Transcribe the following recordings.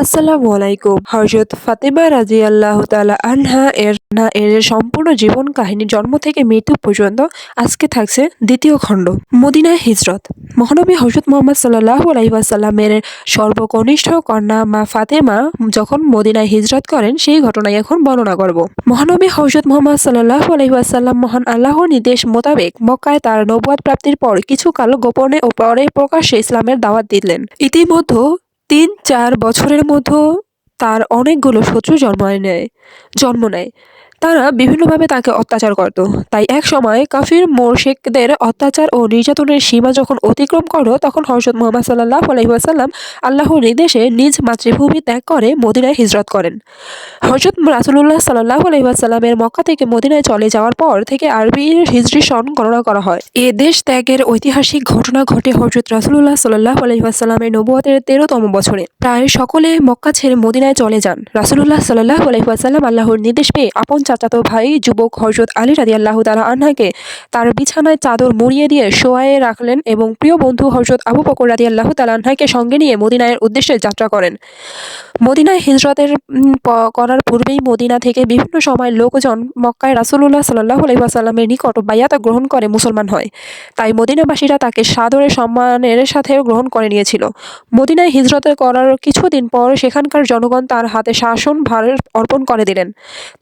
আসসালামু আলাইকুম। হজরত ফাতেমা রাজি আল্লাহ তালা আনহা এর, না, এর সম্পূর্ণ জীবন কাহিনী জন্ম থেকে মৃত্যু পর্যন্ত আজকে থাকছে দ্বিতীয় খণ্ড মদিনা হিজরত। মহানবী হজরত মোহাম্মদ সাল্লাহ আলাইসাল্লামের সর্বকনিষ্ঠ কন্যা মা ফাতেমা যখন মদিনায় হিজরত করেন, সেই ঘটনায় এখন বর্ণনা করব। মহানবী হজরত মোহাম্মদ সাল্লাহ আলাইসাল্লাম মহান আল্লাহর নির্দেশ মোতাবেক মক্কায় তার নবুয়াদ প্রাপ্তির পর কিছুকাল গোপনে ও পরে প্রকাশ্যে ইসলামের দাওয়াত দিলেন। ইতিমধ্যে তিন চার বছরের মধ্যে তার অনেকগুলো শত্রু জন্ম নেয় জন্ম নেয়। তারা বিভিন্নভাবে তাকে অত্যাচার করত। তাই এক সময় কাফির মোরশেকদের অত্যাচার ও নির্যাতনের সীমা যখন অতিক্রম করো তখন হরজত মোহাম্মদ সাল্লাহ আলহিহাসাল্লাম আল্লাহর নির্দেশে নিজ মাতৃভূমি ত্যাগ করে মদিনায় হিজরত করেন। হজরত রাসুল্লাহ সাল্লাহ আলহিহাসাল্লামের মক্কা থেকে মদিনায় চলে যাওয়ার পর থেকে আরবির হিজরি সন গণনা করা হয়। এ দেশ ত্যাগের ঐতিহাসিক ঘটনা ঘটে হজরত রাসুল্লাহ সাল্লাহ আলহিহাসাল্লামের নবুয়তের তেরোতম বছরে। প্রায় সকলে মক্কা ছেড়ে মদিনায় চলে যান। রাসুল্লাহ সাল্লাহ আলহিহাসাল্লাম আল্লাহর নির্দেশ পেয়ে আপন চাচাতো ভাই যুবক হজরত আলী রাদি আল্লাহ তালা আনহাকে তার বিছানায় চাদর মুড়িয়ে দিয়ে শোয়ায়ে রাখলেন এবং প্রিয় বন্ধু হজরত আবু বকর রাদি আল্লাহ তালা আনহাকে সঙ্গে নিয়ে মদিনায়ের উদ্দেশ্যে যাত্রা করেন। মদিনায় হিজরতের করার পূর্বেই মদিনা থেকে বিভিন্ন সময় লোকজন মক্কায় রাসুল্লাহ সাল্লাহ আলহিহাসাল্লামের নিকট বায়াতা গ্রহণ করে মুসলমান হয়। তাই মদিনাবাসীরা তাকে সাদরে সম্মানের সাথে গ্রহণ করে নিয়েছিল। মদিনায় হিজরতে করার কিছুদিন পর সেখানকার জনগণ তার হাতে শাসন ভার অর্পণ করে দিলেন।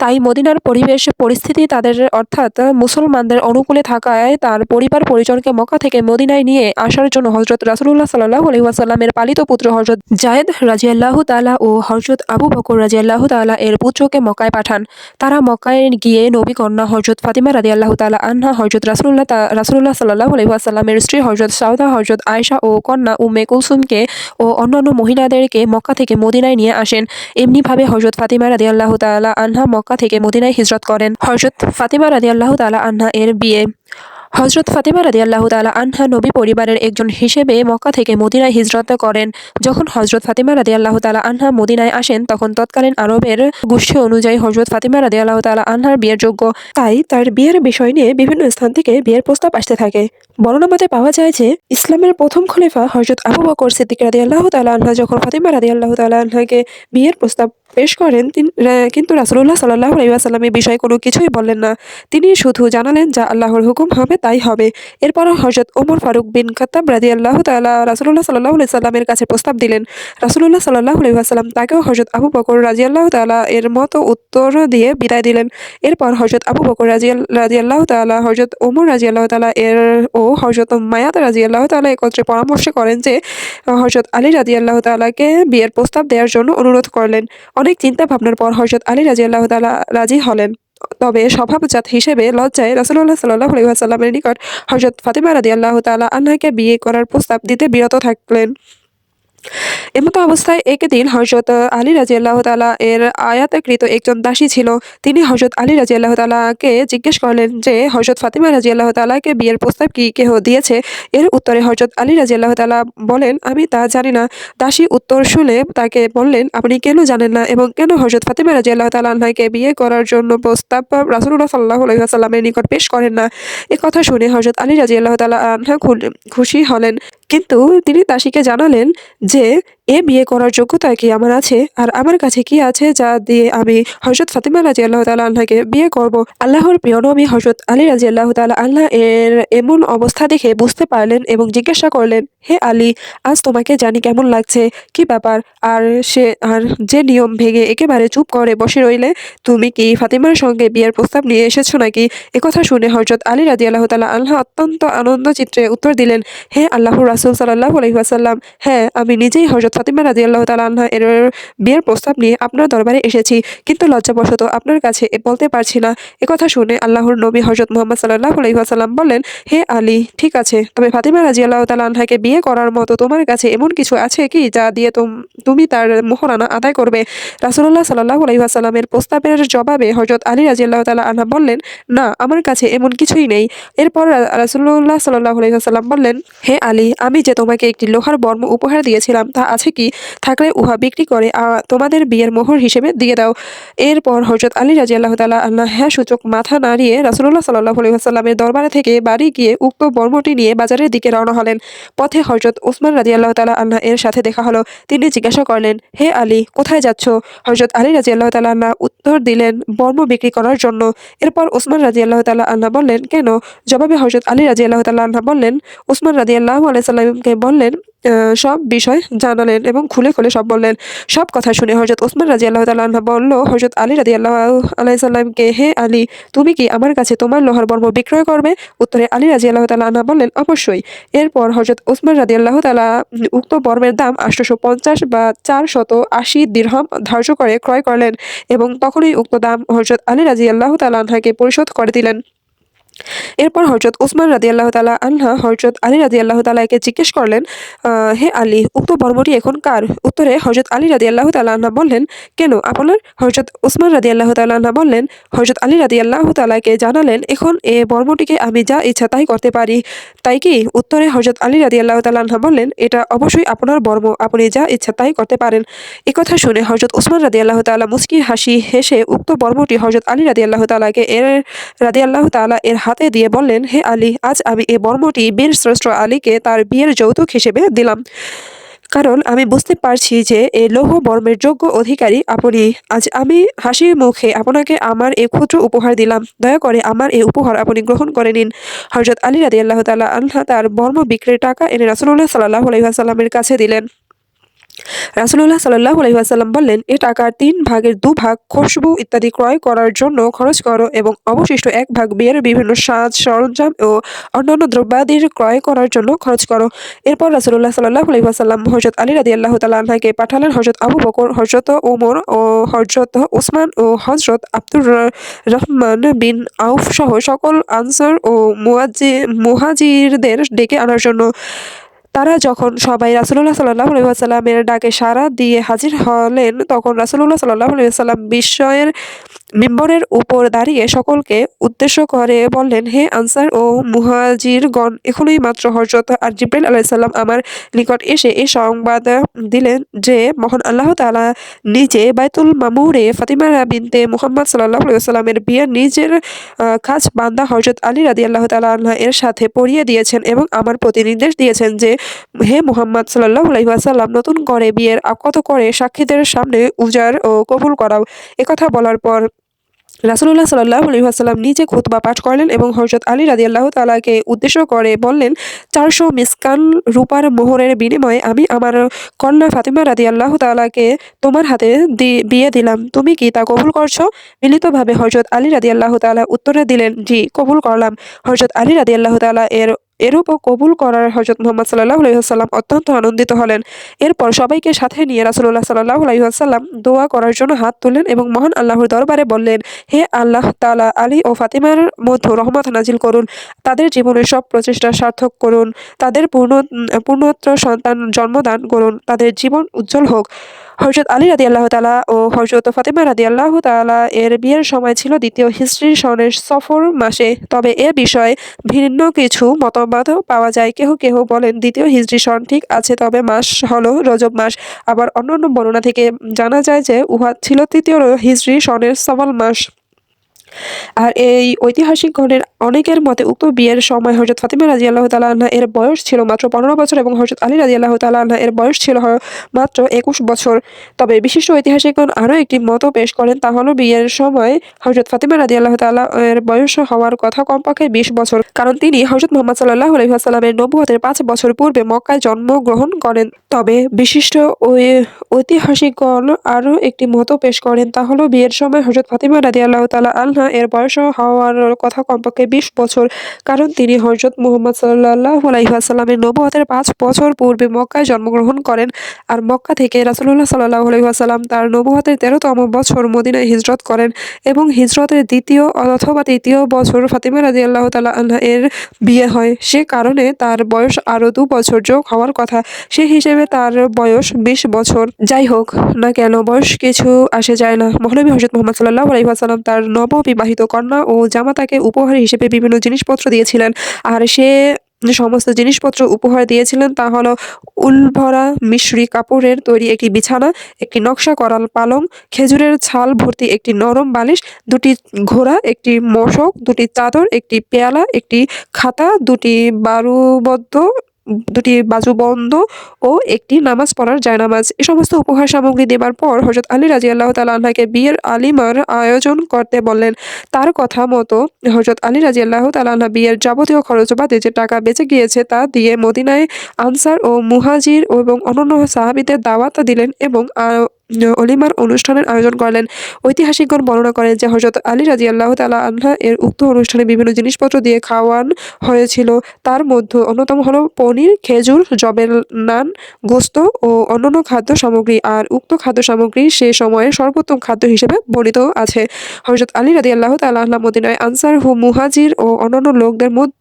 তাই মদিনার পরিবেশ, পরিস্থিতি তাদের, অর্থাৎ মুসলমানদের অনুকূলে থাকায় তার পরিবার পরিজনকে মক্কা থেকে মদিনায় নিয়ে আসার জন্য হজরত রাসুল্লাহ সাল্লাহ আলহিহাসাল্লামের পালিত পুত্র হজরত জায়েদ রাজিয়াল্লাহ তালা ও হজরত আবু বকর রাজিয়াল্লাহ তালা এর পুত্রকে মক্কায় পাঠান। তারা মক্কায় গিয়ে নবী কন্যা হজরত ফাতিমা রাজি আল্লাহ তালা আনহা হজরত রাসুল্লাহ রাসুল্লাহ সাল্লাহ আলহিহাসাল্লামের স্ত্রী হজরত সাউদা হজরত আয়সা ও কন্যা উম্মে কুলসুমকে ও অন্যান্য মহিলাদেরকে মক্কা থেকে মদিনায় নিয়ে আসেন। এমনিভাবে হজরত ফাতিমা রাদি আল্লাহ তালা আনহা মক্কা থেকে মদিনায় হিজরত করেন। হজরত ফাতিমা রাদি আল্লাহ তালা আনহা এর বিয়ে। হজরত ফাতিমা রাদি আল্লাহ তালা আনহা নবী পরিবারের একজন হিসেবে মক্কা থেকে মদিনায় হিজরত করেন। যখন হজরত ফাতিমা রাদি আল্লাহ তালা আনহা মদিনায় আসেন, তখন তৎকালীন আরবের গোষ্ঠী অনুযায়ী হজরত ফাতিমা রাদি আল্লাহ তালা আনহার বিয়ের যোগ্য। তাই তার বিয়ের বিষয় নিয়ে বিভিন্ন স্থান থেকে বিয়ের প্রস্তাব আসতে থাকে। বর্ণনামতে পাওয়া যায় যে, ইসলামের প্রথম খলিফা হজরত আবু বকর সিদ্দিক রাদি আল্লাহ তালা আনহা যখন ফাতিমা রাদি আল্লাহ তালা আনহাকে বিয়ের প্রস্তাব পেশ করেন কিন্তু রাসুল্লাহ সাল্লাহ আলাইসাল্লাম এই বিষয়ে কোনো কিছুই বললেন না। তিনি শুধু জানালেন, যা আল্লাহর হুকুম হবে, তাই হবে। এরপর হজরত ওমর ফারুক বিন খাত্তাব রাদি আল্লাহ তালা রাসুল্লাহ সাল্লাহ সাল্লামের কাছে প্রস্তাব দিলেন। রাসুল্লাহ সাল্লাহ আলাইসাল্লাম তাকেও হজরত আবু বকর রাজি আল্লাহ তালা এর মতো উত্তর দিয়ে বিদায় দিলেন। এরপর হজরত আবু বকর রাজি রাজি আল্লাহ তালা হজরত ওমর রাজি আল্লাহ তালা এর ও হজরত মায়াত রাজি আল্লাহ তালা একত্রে পরামর্শ করেন যে হজরত আলী রাজি আল্লাহ তালাকে বিয়ের প্রস্তাব দেওয়ার জন্য অনুরোধ করলেন। অনেক চিন্তা ভাবনার পর হজরত আলী রাজি আল্লাহ তালা রাজি হলেন। তবে স্বভাবজাত হিসেবে লজ্জায় রাসুল্লাহ সাল্লাহ আলহিহাসাল্লামের নিকট হজরত ফাতেমা রাজি আল্লাহ তালা আল্লাহকে বিয়ে করার প্রস্তাব দিতে বিরত থাকলেন। এমতো অবস্থায় একদিন হজরত আলী রাজি আল্লাহ তালা এর আয়াতকৃত একজন দাসী ছিল। তিনি হজরত আলী রাজি আল্লাহ তালাকে জিজ্ঞেস করলেন যে হজরত ফাতিমা রাজি আল্লাহ তালাকে বিয়ের প্রস্তাব কি কেহ দিয়েছে? এর উত্তরে হজরত আলী রাজি আল্লাহ তালা বলেন, আমি তা জানি না। দাসী উত্তর শুনে তাকে বললেন, আপনি কেন জানেন না এবং কেন হজরত ফাতিমা রাজি আল্লাহ তালা আনহাকে বিয়ে করার জন্য প্রস্তাব রাসুল্লাহ সাল্লাহ আলহিহাসাল্লামের নিকট পেশ করেন না? এ কথা শুনে হজরত আলী রাজি আল্লাহ তালা খুশি হলেন। কিন্তু তিনি দাসীকে জানালেন যে এ বিয়ে করার যোগ্যতা কি আমার আছে? আর আমার কাছে কি আছে যা দিয়ে আমি হজরত ফাতিমা রাজি আল্লাহ তালা আল্লাহকে বিয়ে করব? আল্লাহর প্রিয় নবী হজরত আলী রাজি আল্লাহ তালা আল্লাহ এর এমন অবস্থা দেখে বুঝতে পারলেন এবং জিজ্ঞাসা করলেন, হে আলী, আজ তোমাকে জানি কেমন লাগছে? কি ব্যাপার? আর সে, আর যে নিয়ম ভেঙে একেবারে চুপ করে বসে রইলে, তুমি কি ফাতিমার সঙ্গে বিয়ের প্রস্তাব নিয়ে এসেছ নাকি? একথা শুনে হজরত আলী রাজি আল্লাহ তালা আল্লাহ অত্যন্ত আনন্দ চিত্রে উত্তর দিলেন, হে আল্লাহর রাসুল সাল্লাহ আলহিহাসাল্লাম হ্যাঁ আমি নিজেই হজরত ফাতিমা রাজি আল্লাহ তালা এর বিয়ের প্রস্তাব নিয়ে আপনার দরবারে এসেছি। কিন্তু লজ্জাবশত আপনার কাছে বলতে পারছি না। একথা শুনে আল্লাহর নবী হজরত মোহাম্মদ সাল্লাহ আলহিহাসাল্লাম বললেন, হে আলী, ঠিক আছে। তবে ফাতিমা রাজি আল্লাহ তালা আনহাকে বিয়ে করার মতো তোমার কাছে এমন কিছু আছে কি যা দিয়ে তুম- তার মোহরানা আদায় করবে? রাসুল্লাহ সাল্লাহ আলহিহাসাল্লামের প্রস্তাবের জবাবে হজরত আলী রাজি আল্লাহ তালা আনহা বললেন, না, আমার কাছে এমন কিছুই নেই। এরপর রা- রাসূলুল্লাহ সাল্লাহ আলহিহাসাল্লাম বললেন, হে আলী, আমি যে তোমাকে একটি লোহার বর্ম উপহার দিয়েছিলাম, তা আছে কি থাকলে উহা বিক্রি করে তোমাদের বিয়ের মোহর হিসেবে দিয়ে দাও। এরপর হজরত আলী রাজি আল্লাহ তালা আল্লাহ হ্যাঁ সূচক মাথা নাড়িয়ে রাসুল্লাহ সাল্লাহ দরবারে থেকে বাড়ি গিয়ে উক্ত বর্মটি নিয়ে বাজারের দিকে রওনা হলেন। পথে হজরত উসমান রাজি আল্লাহ তালা আল্লাহ এর সাথে দেখা হলো। তিনি জিজ্ঞাসা করলেন, হে আলী, কোথায় যাচ্ছ? হজরত আলী রাজি আল্লাহ তালা আল্লাহ উত্তর দিলেন, বর্ম বিক্রি করার জন্য। এরপর ওসমান রাজি আল্লাহ তালা আল্লাহ বললেন, কেন? জবাবে হজরত আলী রাজি আল্লাহ তালা আল্লাহ বললেন, ওসমান রাজি আল্লাহ আলাইসাল্লামকে বললেন সব বিষয় জানালেন এবং খুলে খুলে সব বললেন। সব কথা শুনে হজরত ওসমান রাজি আল্লাহ তাল্লাহ বলল হজরত আলী রাজি আল্লাহ আলাইসাল্লামকে হে আলী, তুমি কি আমার কাছে তোমার লোহার বর্ম বিক্রয় করবে? উত্তরে আলী রাজি আল্লাহ তাল্লাহ বললেন, অবশ্যই। এরপর হজরত ওসমান রাজি আল্লাহ তালা উক্ত বর্মের দাম আটশোশো পঞ্চাশ বা চার শত আশি দীর্ঘম ধার্য করে ক্রয় করলেন এবং তখনই উক্ত দাম হজরত আলী রাজি আল্লাহ তালাহাকে পরিশোধ করে দিলেন। এরপর হজরত ওসমান রাজি আল্লাহ তালা আল্লাহ হজরত আলী রাজি আল্লাহ তালাকে জিজ্ঞেস করলেন হে আলী, উক্ত বর্মটি এখন কার? উত্তরে হজরত আলী রাজি আল্লাহ তালা আল্লাহ বললেন, কেন? আপনার হজরত ওসমান রাজি আল্লাহ তালা আল্লাহ বললেন হজরত আলী রাজি আল্লাহ তালাকে জানালেন, এখন এ বর্মটিকে আমি যা ইচ্ছা তাই করতে পারি। তাই কি? উত্তরে হজরত আলী রাজি আল্লাহ তালা আল্লাহ বললেন, এটা অবশ্যই আপনার বর্ম, আপনি যা ইচ্ছা তাই করতে পারেন। একথা শুনে হজরত ওসমান রাজি আল্লাহ তালা মুস্কি হাসি হেসে উক্ত বর্মটি হজরত আলী রাজি আল্লাহ তালাকে এর রাজি আল্লাহ তালা এর হাতে দিয়ে বললেন, হে আলী, আজ আমি এই বর্মটি বীর শ্রেষ্ঠ আলীকে তার বিয়ের যৌতুক হিসেবে দিলাম। কারণ আমি বুঝতে পারছি যে এই লৌহ বর্মের যোগ্য অধিকারী আপনি। আজ আমি হাসি মুখে আপনাকে আমার এই ক্ষুদ্র উপহার দিলাম। দয়া করে আমার এই উপহার আপনি গ্রহণ করে নিন। হজরত আলী রাদি আল্লাহ তালা আল্লাহ তার বর্ম বিক্রির টাকা এনে রাসুল্লাহ সাল্লাহ আলহিহাসাল্লামের কাছে দিলেন। রাসুল্লাহ সাল্লাহ আলহিহাসাল্লাম বললেন, এ টাকার তিন ভাগের দু ভাগ খুশবু ইত্যাদি ক্রয় করার জন্য খরচ করো এবং অবশিষ্ট এক ভাগ বিয়ের বিভিন্ন সাজ, সরঞ্জাম ও অন্যান্য দ্রব্যাদির ক্রয় করার জন্য খরচ করো। এরপর রাসুল্লাহ সাল্লাহ আলহিহাসাল্লাম হজরত আলী রাদি আল্লাহ তাল্লাহকে পাঠালেন হজরত আবু বকর হজরত ওমর ও হজরত ওসমান ও হজরত আব্দুর রহমান বিন আউফ সহ সকল আনসার ও মুহাজিরদের ডেকে আনার জন্য তারা যখন সবাই রাসুল্লাহ সাল্লাহ আলহিহাসাল্লামের ডাকে সাড়া দিয়ে হাজির হলেন, তখন রাসুল্লাহ সাল্লাহ আলহিহাসাল্লাম বিস্ময়ের মিম্বরের উপর দাঁড়িয়ে সকলকে উদ্দেশ্য করে বললেন, হে আনসার ও মুহাজিরগণ, এখনই মাত্র হজরত আর জিব্রাইল আলাইসাল্লাম আমার নিকট এসে এই সংবাদ দিলেন যে, মহান আল্লাহ তাআলা নিজে বাইতুল মামুরে ফাতিমা বিনতে মুহাম্মদ সাল্লাহ সাল্লামের বিয়ে নিজের কাজ বান্দা হজরত আলী রাদি আল্লাহ তালা এর সাথে পড়িয়ে দিয়েছেন এবং আমার প্রতি নির্দেশ দিয়েছেন যে, হে মুহাম্মদ সাল্লাহ আলহিহাসাল্লাম নতুন করে বিয়ের আকত করে সাক্ষীদের সামনে উজার ও কবুল করাও। একথা বলার পর রাসুল্লাহ সাল্লাহ আলহিহাসাল্লাম নিজে খুতবা পাঠ করলেন এবং হরজত আলী রাজি আল্লাহ তালাকে উদ্দেশ্য করে বললেন, চারশো মিসকান রূপার মোহরের বিনিময়ে আমি আমার কন্যা ফাতিমা রাজি আল্লাহ তালাকে তোমার হাতে বিয়ে দিলাম। তুমি কি তা কবুল করছ? মিলিতভাবে হরজত আলী রাজি আল্লাহ তালা উত্তরে দিলেন, জি, কবুল করলাম। হরজত আলী রাজি আল্লাহ তালা এর এরূপ কবুল করার হজরত মোহাম্মদ সাল্লাহ আলহিহাসাল্লাম অত্যন্ত আনন্দিত হলেন। এরপর সবাইকে সাথে নিয়ে রাসুল্লাহ সাল্লাহ আলহিহাসাল্লাম দোয়া করার জন্য হাত তুললেন এবং মহান আল্লাহর দরবারে বললেন, হে আল্লাহ তালা আলী ও ফাতিমার মধ্যে রহমত নাজিল করুন। তাদের জীবনের সব প্রচেষ্টা সার্থক করুন। তাদের পূর্ণ পূর্ণত্র সন্তান জন্মদান করুন। তাদের জীবন উজ্জ্বল হোক। হজরত আলী রাদি আল্লাহ তালা ও হজরত ফাতেমা রাদি আল্লাহ তালা এর বিয়ের সময় ছিল দ্বিতীয় হিস্ট্রির সনের সফর মাসে। তবে এ বিষয়ে ভিন্ন কিছু মতামত পাওয়া যায়। কেহ কেহ বলেন দ্বিতীয় হিস্ট্রি সন ঠিক আছে, তবে মাস হলো রজব মাস। আবার অন্যান্য বর্ণনা থেকে জানা যায় যে উহা ছিল তৃতীয় হিস্ট্রি সনের সওয়াল মাস। আর এই ঐতিহাসিক গণের অনেকের মতে উক্ত বিয়ের সময় হজরত ফাতিমা রাজি আল্লাহ তালাহ এর বয়স ছিল মাত্র পনেরো বছর এবং হজরত আলী রাজি আল্লাহ তালাহ এর বয়স ছিল মাত্র একুশ বছর। তবে বিশিষ্ট ঐতিহাসিকগণ আরও একটি মত পেশ করেন, তা হলো বিয়ের সময় হজরত ফাতিমা রাজি আল্লাহ তালাহ এর বয়স হওয়ার কথা কমপক্ষে বিশ বছর। কারণ তিনি হজরত মোহাম্মদ সাল্লাহ আলহিহাসাল্লামের নবুয়তের পাঁচ বছর পূর্বে মক্কায় জন্মগ্রহণ করেন। তবে বিশিষ্ট ঐতিহাসিকগণ আরও একটি মত পেশ করেন, তা হলো বিয়ের সময় হজরত ফাতিমা রাদি আল্লাহ তালা আল্লাহ এর বয়স হওয়ার কথা কমপক্ষে বিশ বছর, কারণ তিনি হজরত মুহাম্মদ সাল্লাহ আলাইহাসাল্লামের নবুয়তের পাঁচ বছর পূর্বে মক্কায় জন্মগ্রহণ করেন আর মক্কা থেকে রাসুল্লাহ সাল্লাহ আলহিহাসাল্লাম তার নবুয়তের তেরোতম বছর মদিনায় হিজরত করেন এবং হিজরতের দ্বিতীয় অথবা তৃতীয় বছর ফাতিমা রাজি আল্লাহ তালা আল্লাহ এর বিয়ে হয়। সে কারণে তার বয়স আরও দু বছর যোগ হওয়ার কথা। সে হিসেবে তার বয়স বিশ বছর। যাই হোক, না কেন বয়স কিছু আসে যায় না। মহনবী হজরত মোহাম্মদ সাল্লাহ আলহিহাসাল্লাম তার নববিবাহিত কন্যা ও জামাতাকে উপহার হিসেবে বিভিন্ন জিনিসপত্র দিয়েছিলেন। আর সে সমস্ত জিনিসপত্র উপহার দিয়েছিলেন তা হলো উল ভরা মিশরি কাপড়ের তৈরি একটি বিছানা, একটি নকশা করাল পালং, খেজুরের ছাল ভর্তি একটি নরম বালিশ, দুটি ঘোড়া, একটি মশক, দুটি চাদর, একটি পেয়ালা, একটি খাতা, দুটি বারুবদ্ধ দুটি বাজু বন্ধ ও একটি নামাজ পড়ার জায়নামাজ। এ সমস্ত উপহার সামগ্রী দেবার পর হজরত আলী রাজি আল্লাহ তালা আল্লাহকে বিয়ের আলিমার আয়োজন করতে বললেন। তার কথা মতো হজরত আলী রাজি আল্লাহ তালা বিয়ের যাবতীয় খরচ বাদে যে টাকা বেঁচে গিয়েছে তা দিয়ে মদিনায় আনসার ও মুহাজির এবং অন্যান্য সাহাবিদের দাওয়াত দিলেন এবং অলিমার অনুষ্ঠানের আয়োজন করলেন। ঐতিহাসিকগণ বর্ণনা করেন যে হজরত আলী রাজি আল্লাহ তালা আল্লাহ এর উক্ত অনুষ্ঠানে বিভিন্ন জিনিসপত্র দিয়ে খাওয়ান হয়েছিল। তার মধ্যে অন্যতম হলো পনির খেজুর, জবের নান, গোস্ত ও অন্যান্য খাদ্য সামগ্রী আর উক্ত খাদ্য সামগ্রী সে সময়ে সর্বোত্তম খাদ্য হিসেবে বর্ণিত আছে। হজরত আলী রাজি আল্লাহ তাল্লাহ মদিনায় আনসার হু মুহাজির ও অন্যান্য লোকদের মধ্য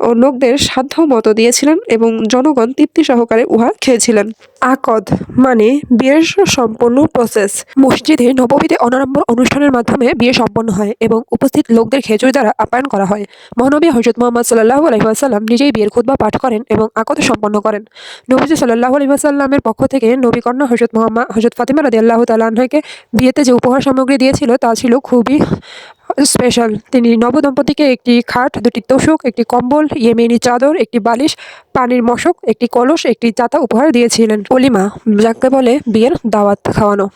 ও লোকদের সাধ্য মতো দিয়েছিলেন এবং জনগণ তৃপ্তি সহকারে উহা খেয়েছিলেন। আকদ মানে বিয়ের সম্পন্ন প্রসেস মসজিদে নবমীতে অনারম্বর অনুষ্ঠানের মাধ্যমে বিয়ে সম্পন্ন হয় এবং উপস্থিত লোকদের খেজুর দ্বারা আপ্যায়ন করা হয়। মহানবী হজরত মোহাম্মদ সাল্লাহ আলহিহাসাল্লাম নিজেই বিয়ের খুদ্া পাঠ করেন এবং আকদ সম্পন্ন করেন। নবীজি সাল্লাহ আলহিহাসাল্লামের পক্ষ থেকে নবী কন্যা হজরত মোহাম্মদ হজরত ফাতিমা রাদি আল্লাহ তাল্লাহকে বিয়েতে যে উপহার সামগ্রী দিয়েছিল তা ছিল খুবই স্পেশাল তিনি নবদম্পতিকে একটি খাট, দুটি তোষক, একটি কম্বল, ইয়েমেনি চাদর, একটি বালিশ, পানির মশক, একটি কলস, একটি চাতা উপহার দিয়েছিলেন। অলিমা যাকে বলে বিয়ের দাওয়াত খাওয়ানো।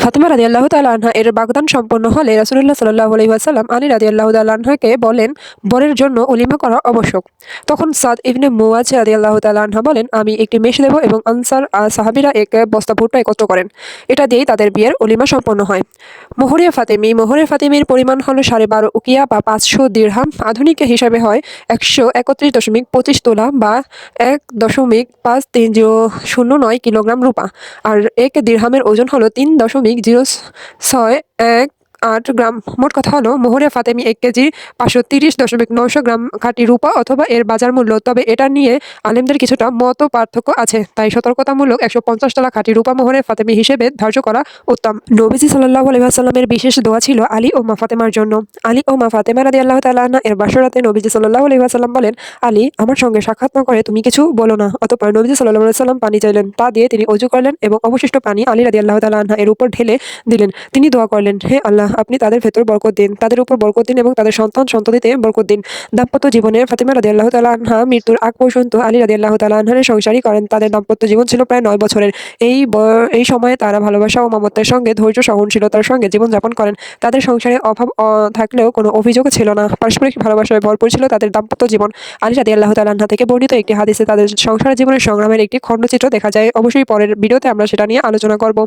ফাতিমা রাজি আল্লাহ তাল্লাহা এর বাগদান সম্পন্ন হলে রাসুল্লাহ সাল্লাহ আলহিহাসাল্লাম আলী রাজি আল্লাহ তাল্লাহাকে বলেন, বরের জন্য অলিমা করা আবশ্যক। তখন সাদ ইবনে মুওয়াজ রাজি আল্লাহ তাল্লাহা বলেন, আমি একটি মেষ দেব এবং আনসার সাহাবিরা এক বস্তা ভুট্টা একত্র করেন। এটা দিয়েই তাদের বিয়ের অলিমা সম্পন্ন হয়। মোহরিয়া ফাতেমি, মোহরিয়া ফাতেমির পরিমাণ হলো সাড়ে বারো উকিয়া বা পাঁচশো দীর্হাম আধুনিক হিসাবে হয়। একশো একত্রিশ দশমিক পঁচিশ তোলা বা এক দশমিক পাঁচ তিন জিরো শূন্য নয় কিলোগ্রাম রূপা। আর এক দীর্হামের ওজন হলো তিন দশমিক জিরো ছয় এক আট গ্রাম। মোট কথা হলো মোহরে ফাতেমি এক কেজি, পাঁচশো তিরিশ দশমিক নয়শো গ্রাম খাঁটি রূপা অথবা এর বাজার মূল্য। তবে এটা নিয়ে আলেমদের কিছুটা মত পার্থক্য আছে, তাই সতর্কতামূলক একশো পঞ্চাশ টাকা খাঁটি রূপা মোহরে ফাতেমি হিসেবে ধার্য করা উত্তম। নবীজি সাল্লাহ আলহিহাসাল্লামের বিশেষ দোয়া ছিল আলী ও মা ফাতেমার জন্য। আলী ও মা ফাতেমা রাদি আল্লাহ তাল্লাহ এর বাসরাতে নবীজি সাল্লাহ আলহিহাসাল্লাম বলেন, আলী, আমার সঙ্গে সাক্ষাৎ না করে তুমি কিছু বলো না। অতপর নবীজি সাল্লাহ সাল্লাম পানি চাইলেন। তা দিয়ে তিনি অজু করলেন এবং অবশিষ্ট পানি আলী রাদি আল্লাহ তাল্লাহ এর উপর ঢেলে দিলেন। তিনি দোয়া করলেন, হে আল্লাহ আপনি তাদের ভেতর বরকত দিন। তাদের উপর বরকত দিন এবং তাদের সন্তান সন্ততিতে বরকত দিন। দাম্পত্য জীবনে ফাতিমা রাদি আল্লাহ তালাহা মৃত্যুর আগ পর্যন্ত আলী রাদি আল্লাহ তালাহানের সংসারই করেন। তাদের দাম্পত্য জীবন ছিল প্রায় নয় বছরের। এই এই সময়ে তারা ভালোবাসা ও মমত্বের সঙ্গে ধৈর্য, সহনশীলতার সঙ্গে জীবনযাপন করেন। তাদের সংসারে অভাব থাকলেও কোনো অভিযোগ ছিল না। পারস্পরিক ভালোবাসায় ভরপুর ছিল তাদের দাম্পত্য জীবন। আলী রাদি আল্লাহ তালাহা থেকে বর্ণিত একটি হাদিসে তাদের সংসার জীবনের সংগ্রামের একটি খণ্ডচিত্র দেখা যায়। অবশ্যই পরের ভিডিওতে আমরা সেটা নিয়ে আলোচনা করব।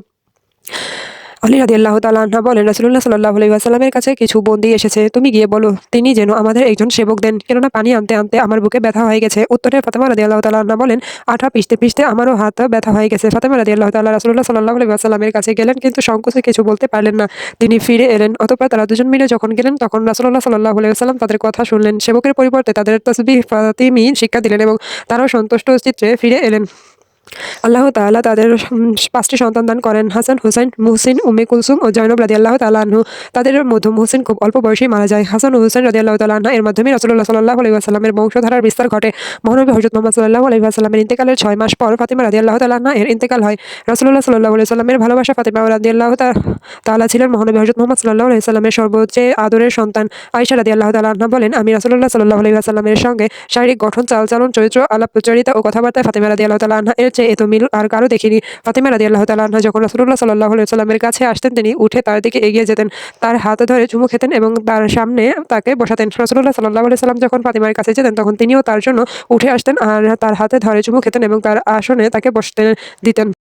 আলী রাদি আল্লাহ তাল্লাহা বলেন রাসুল্লাহ সাল্লাহ আলি আসাল্লামের কাছে কিছু বন্দি এসেছে। তুমি গিয়ে বলো, তিনি যেন আমাদের একজন সেবক দেন। কেননা পানি আনতে আনতে আমার বুকে ব্যথা হয়ে গেছে। উত্তরে ফাতেমা রাদি আল্লাহ তাল্লাহা বলেন, আঠা পিষতে পিষতে আমারও হাত ব্যথা হয়ে গেছে। ফাতেমা রাদি আল্লাহ তাল্লাহ রাসুল্লাহ সাল্লাহ আলি আসাল্লামের কাছে গেলেন, কিন্তু সংকোচে কিছু বলতে পারলেন না। তিনি ফিরে এলেন, অতঃপর তারা দুজন মিলে যখন গেলেন, তখন রাসুল্লাহ সাল্লাহ আলি আসাল্লাম তাদের কথা শুনলেন। সেবকের পরিবর্তে তাদের তসবি ফাতিমি শিক্ষা দিলেন এবং তারাও সন্তুষ্ট চিত্রে ফিরে এলেন। আল্লাহ তাআলা তাদের পাঁচটি সন্তান দান করেন। হাসান, হুসাইন, মুহসিন, উম্মে কুলসুম ও জয়নব রাদি আল্লাহ তালাহু তাদের মধ্যে মুহসিন খুব অল্প বয়সেই মারা যায়। হাসান ও হুসাইন রাদি আল্লাহ তালাহা এর মাধ্যমে রাসুল্লাহ সাল্লাহ আলী আসাল্লামের বংশধারার বিস্তার ঘটে। মহানবী হজরত মোহাম্মদ সাল্লাহ আলী আসাল্লামের ইন্তেকালের ছয় মাস পর ফাতিমা রাদি আল্লাহ তালাহা এর ইন্তেকাল হয়। রাসুল্লাহ সাল্লাহ আলি সাল্লামের ভালোবাসা ফাতিমা রাদি আল্লাহ তালা ছিলেন মহানবী হজরত মোহাম্মদ সাল্লাহ আলি সাল্লামের সর্বোচ্চ আদরের সন্তান। আয়সা রাদি আল্লাহ তালাহা বলেন, আমি রাসুল্লাহ সাল্লাহ আলী আসাল্লামের সঙ্গে শারীরিক গঠন, চালচালন, চরিত্র আলাপ প্রচারিতা ও কথাবার্তায় ফাতিমা রাদি আল্লাহ তালাহা এর চেয়ে তো মিল আর কারও দেখিনি। ফাতেমা রাজি আল্লাহ তালা যখন রসুল্লাহ সাল্লাহ সাল্লামের কাছে আসতেন, তিনি উঠে তার দিকে এগিয়ে যেতেন। তার হাত ধরে চুমু খেতেন এবং তার সামনে তাকে বসাতেন। রসুল্লাহ সাল্লাহ সাল্লাম যখন ফাতেমার কাছে যেতেন, তখন তিনিও তার জন্য উঠে আসতেন আর তার হাতে ধরে চুমু খেতেন এবং তার আসনে তাকে বসতে দিতেন।